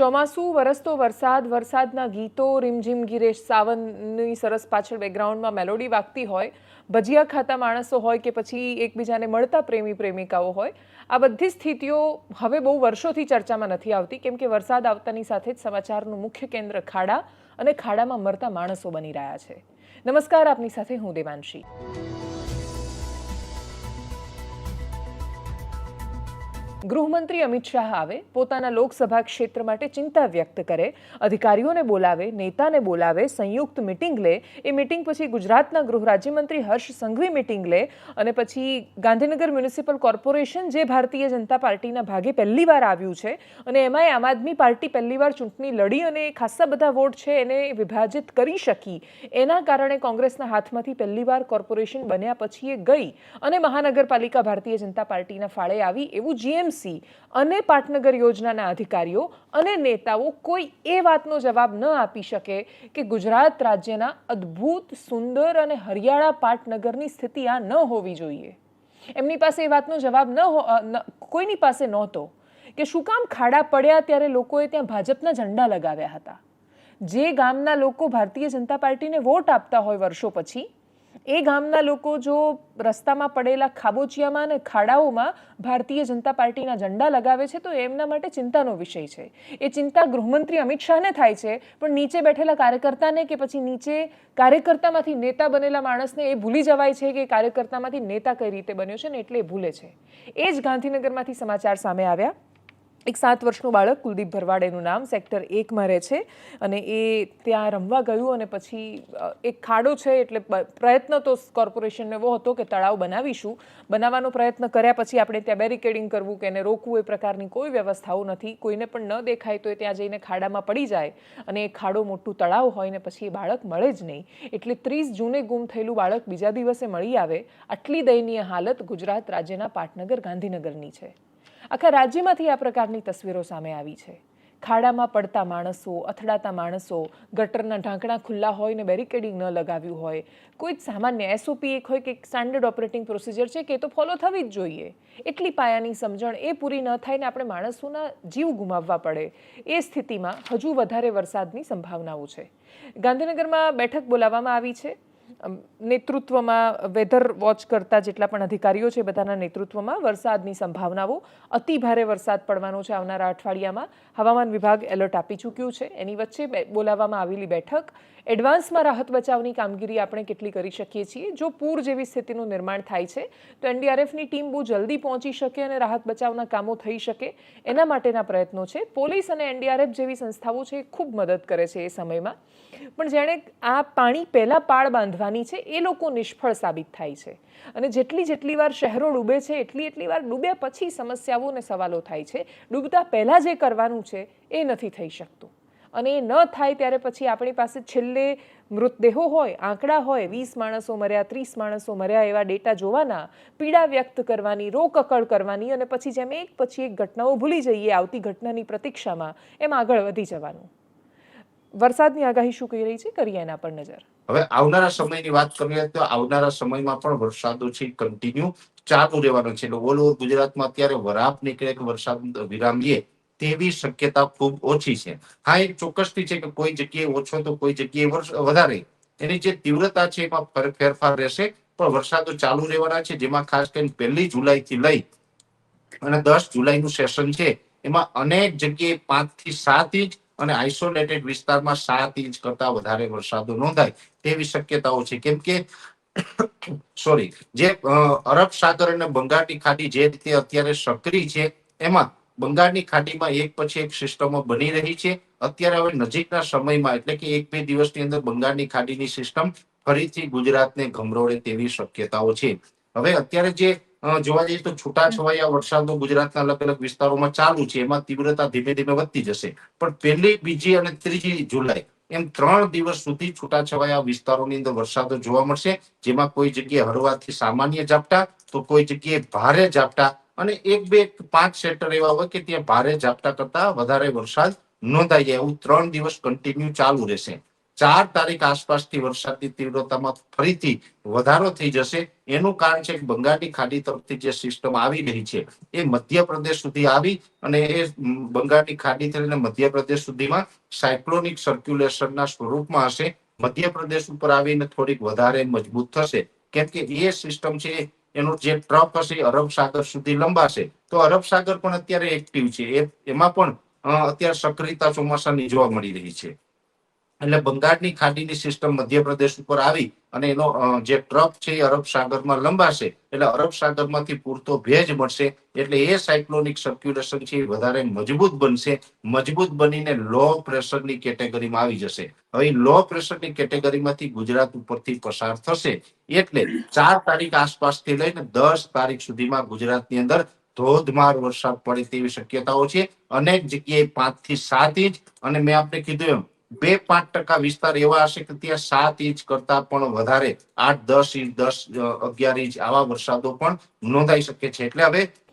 ચોમાસું, વરસતો વરસાદ, વરસાદના ગીતો, રીમઝીમ ગિરેશ સાવનની સરસ પાછળ બેકગ્રાઉન્ડમાં મેલોડી વાગતી હોય, ભજીયા ખાતા માણસો હોય કે પછી એકબીજાને મળતા પ્રેમી પ્રેમિકાઓ હોય, આ બધી સ્થિતિઓ હવે બહુ વર્ષોથી ચર્ચામાં નથી આવતી, કેમ કે વરસાદ આવતાની સાથે જ સમાચારનું મુખ્ય કેન્દ્ર ખાડા અને ખાડામાં મરતા માણસો બની રહ્યા છે. નમસ્કાર, આપની સાથે હું દેવાંશી. ગૃહમંત્રી અમિત શાહ આવે, પોતાના લોકસભા ક્ષેત્ર માટે ચિંતા વ્યક્ત કરે, અધિકારીઓને બોલાવે, નેતાને બોલાવે, સંયુક્ત મિટિંગ લે, એ મિટિંગ પછી ગુજરાતના ગૃહ રાજ્યમંત્રી હર્ષ સંઘવી મિટિંગ લે અને પછી ગાંધીનગર મ્યુનિસિપલ કોર્પોરેશન જે ભારતીય જનતા પાર્ટીના ભાગે પહેલીવાર આવ્યું છે અને એમાંય આમ આદમી પાર્ટી પહેલીવાર ચૂંટણી લડી અને ખાસ્સા બધા વોટ છે એને વિભાજિત કરી શકી. એના કારણે કોંગ્રેસના હાથમાંથી પહેલીવાર કોર્પોરેશન બન્યા પછી એ ગઈ અને મહાનગરપાલિકા ભારતીય જનતા પાર્ટીના ફાળે આવી એવું જીએમસી અને પાટનગર યોજનાના અધિકારીઓ અને નેતાઓ કોઈ એ વાતનો જવાબ ન આપી શકે કે ગુજરાત રાજ્યના અદ્ભુત, સુંદર અને હરિયાળા પાટનગરની સ્થિતિ આ ન હોવી જોઈએ. એમની પાસે એ વાતનો જવાબ ન- કોઈની પાસે નહોતો કે શું કામ ખાડા પડ્યા ત્યારે લોકોએ ત્યાં ભાજપના ઝંડા લગાવ્યા હતા. જે ગામના લોકો ભારતીય જનતા પાર્ટીને વોટ આપતા હોય વર્ષો પછી એ ગામના લોકો જો રસ્તામાં પડેલા ખાબોચિયામાં અને ખાડાઓમાં ભારતીય જનતા પાર્ટીના ઝંડા લગાવે છે, તો એમના માટે ચિંતાનો વિષય છે. એ ચિંતા ગૃહમંત્રી અમિત શાહને થાય છે, પણ નીચે બેઠેલા કાર્યકર્તાને કે પછી નીચે કાર્યકર્તામાંથી નેતા બનેલા માણસને એ ભૂલી જવાય છે કે કાર્યકર્તામાંથી નેતા કઈ રીતે બન્યો છે ને એટલે ભૂલે છે. એ જ ગાંધીનગરમાંથી સમાચાર સામે આવ્યા. એક સાત વર્ષનું બાળક કુલદીપ ભરવાડ એનું નામ સેક્ટર એકમાં રહે છે અને એ ત્યાં રમવા ગયું અને પછી એક ખાડો છે એટલે પ્રયત્ન તો કોર્પોરેશનનો એવો હતો કે તળાવ બનાવીશું. બનાવવાનો પ્રયત્ન કર્યા પછી આપણે ત્યાં બેરિકેડિંગ કરવું કે એને રોકવું એ પ્રકારની કોઈ વ્યવસ્થાઓ નથી. કોઈને પણ ન દેખાય તો એ ત્યાં જઈને ખાડામાં પડી જાય અને એ ખાડો મોટું તળાવ હોય ને પછી એ બાળક મળે જ નહીં. એટલે ત્રીસ જૂને ગુમ થયેલું બાળક બીજા દિવસે મળી આવે. આટલી દયનીય હાલત ગુજરાત રાજ્યના પાટનગર ગાંધીનગરની છે. આખા રાજ્યમાંથી આ પ્રકારની તસવીરો સામે આવી છે. ખાડામાં પડતા માણસો, અથડાતા માણસો, ગટરના ઢાંકણા ખુલ્લા હોય ને બેરિકેડિંગ ન લગાવ્યું હોય. કોઈ જ સામાન્ય એસઓપી એક હોય કે સ્ટાન્ડર્ડ ઓપરેટિંગ પ્રોસિજર છે કે એ તો ફોલો થવી જ જોઈએ. એટલી પાયાની સમજણ એ પૂરી ન થાય ને આપણે માણસોના જીવ ગુમાવવા પડે. એ સ્થિતિમાં હજુ વધારે વરસાદની સંભાવનાઓ છે. ગાંધીનગરમાં બેઠક બોલાવવામાં આવી છે. નેતૃત્વમાં વેધર વોચ કરતા જેટલા પણ અધિકારીઓ છે બધાના નેતૃત્વમાં વરસાદની સંભાવનાઓ. અતિ ભારે વરસાદ પડવાનો છે આવનારા અઠવાડિયામાં. હવામાન વિભાગ એલર્ટ આપી ચૂક્યું છે. એની વચ્ચે બોલાવવામાં આવેલી બેઠક. એડવાન્સમાં રાહત બચાવની કામગીરી આપણે કેટલી કરી શકીએ છીએ? જો પૂર જેવી સ્થિતિનું નિર્માણ થાય છે, તો એનડીઆરએફની ટીમ બહુ જલ્દી પહોંચી શકે અને રાહત બચાવના કામો થઈ શકે એના માટેના પ્રયત્નો છે. પોલીસ અને એનડીઆરએફ જેવી સંસ્થાઓ છે એ ખૂબ મદદ કરે છે એ સમયમાં. પણ જેણે આ પાણી પહેલાં પાળ બાંધવાની છે, એ લોકો નિષ્ફળ સાબિત થાય છે. અને જેટલી જેટલી વાર શહેરો ડૂબે છે, એટલી એટલી વાર ડૂબ્યા પછી સમસ્યાઓ અને સવાલો થાય છે. ડૂબતા પહેલાં જે કરવાનું છે, એ નથી થઈ શકતું. અને એ ન થાય ત્યારે પછી આપણી પાસે છેલ્લે મૃતદેહો હોય, આંકડા હોય, વીસ માણસો મર્યા, ત્રીસ માણસો મર્યા એવા ડેટા જોવાના, પીડા વ્યક્ત કરવાની રોકકળ કરવાની અને પછી જેમ એક પછી એક ઘટનાઓ ભૂલી જઈએ, આવતી ઘટનાની પ્રતીક્ષામાં એમ આગળ વધી જવાનું. વરસાદની આગાહી શું કહી રહી છે? કરીએ એના પર નજર. હવે આવનારા સમયની વાત કરીએ તો આવનારા સમયમાં પણ વરસાદો છે કન્ટિન્યુ ચાલુ રહેવાનો છે. ઓલ ઓવર ગુજરાતમાં અત્યારે વરાપ નીકળે કે વરસાદ વિરામ લે તેવી શક્યતા ખૂબ ઓછી છે. હા, એક ચોક્કસથી છે કે કોઈ જગ્યાએ ઓછો તો કોઈ જગ્યાએ વર્ષ વધારે. એની જે તીવ્રતા છે એમાં ફેર- ફેરફાર રહેશે. પણ વરસાદો ચાલુ રહેવાના છે, જેમાં ખાસ કરીને પહેલી જુલાઈ થી લઈ અને દસ જુલાઈનું સેશન છે. એમાં અનેક જગ્યાએ પાંચથી સાત ઇંચ અને આઇસોલેટેડ વિસ્તારમાં સાત ઇંચ કરતા વધારે વરસાદો નોંધાય તેવી શક્યતાઓ છે. કેમ કે સોરી જે અરબ સાગર અને બંગાળની ખાડી જે રીતે અત્યારે સક્રિય છે, એમાં બંગાળની ખાડીમાં એક પછી એક સિસ્ટમો બની રહી છે. અત્યારે હવે નજીકના સમયમાં, એટલે કે એક બે દિવસની અંદર બંગાળની ખાડીની સિસ્ટમ ફરીથી ગુજરાતને ગમરોળે તેવી શક્યતાઓ છે. હવે અત્યારે જે જોવા જઈએ તો છૂટાછવાયા વરસાદો ગુજરાતના અલગ અલગ વિસ્તારોમાં ચાલુ છે. એમાં તીવ્રતા ધીમે ધીમે વધતી જશે. પણ પહેલી, બીજી અને ત્રીજી જુલાઈ એમ ત્રણ દિવસ સુધી છૂટાછવાયા વિસ્તારોની અંદર વરસાદો જોવા મળશે. જેમાં કોઈ જગ્યાએ હળવાથી સામાન્ય ઝાપટા, તો કોઈ જગ્યાએ ભારે ઝાપટા અને એક, બે, પાંચ સેક્ટર એવા હોય કે ત્યાં ભારે ઝાપટા કરતા વધારે વરસાદ નોંધાઈ જાય. એવું ત્રણ દિવસ કન્ટિન્યુ ચાલુ રહેશે. ચાર તારીખ આસપાસથી વરસાદની તીવ્રતામાં ફરીથી વધારો થઈ જશે. એનું કારણ છે કે બંગાળની ખાડી તરફથી જે સિસ્ટમ આવી રહી છે, એ મધ્યપ્રદેશ સુધી આવી અને એ બંગાળની ખાડી થઈને મધ્યપ્રદેશ સુધીમાં સાયક્લોનિક સર્ક્યુલેશનના સ્વરૂપમાં હશે. મધ્યપ્રદેશ ઉપર આવીને થોડીક વધારે મજબૂત થશે. કેમ કે એ સિસ્ટમ છે, એનું જે ટ્રક હશે અરબ સાગર સુધી લંબાશે. તો અરબ સાગર પણ અત્યારે એક્ટિવ છે. એમાં પણ અત્યારે સક્રિયતા ચોમાસાની જોવા મળી રહી છે. એટલે બંગાળની ખાડીની સિસ્ટમ મધ્યપ્રદેશ ઉપર આવી અને એનો જે ટ્રક છે એ અરબ સાગરમાં લંબાશે. એટલે અરબ સાગરમાંથી પૂરતો ભેજ મળશે. એટલે એ સાયક્લોનિક સર્ક્યુલેશન છે એ વધારે મજબૂત બનશે. મજબૂત બનીને લો પ્રેશરની કેટેગરીમાં આવી જશે. હવે લો પ્રેશરની કેટેગરીમાંથી ગુજરાત ઉપરથી પસાર થશે. એટલે ચાર તારીખ આસપાસથી લઈને દસ તારીખ સુધીમાં ગુજરાતની અંદર ધોધમાર વરસાદ પડે તેવી શક્યતાઓ છે. અનેક જગ્યાએ પાંચથી સાત ઇંચ. અને મેં આપને કીધું એમ બે પાંચ ટકા વિસ્તાર એવા હશે કે ત્યાં સાત ઇંચ કરતા પણ વધારે, આઠ, દસ ઇંચ, દસ અગિયાર ઇંચ આવા વરસાદો પણ નોંધાઈ શકે છે. એટલે હવે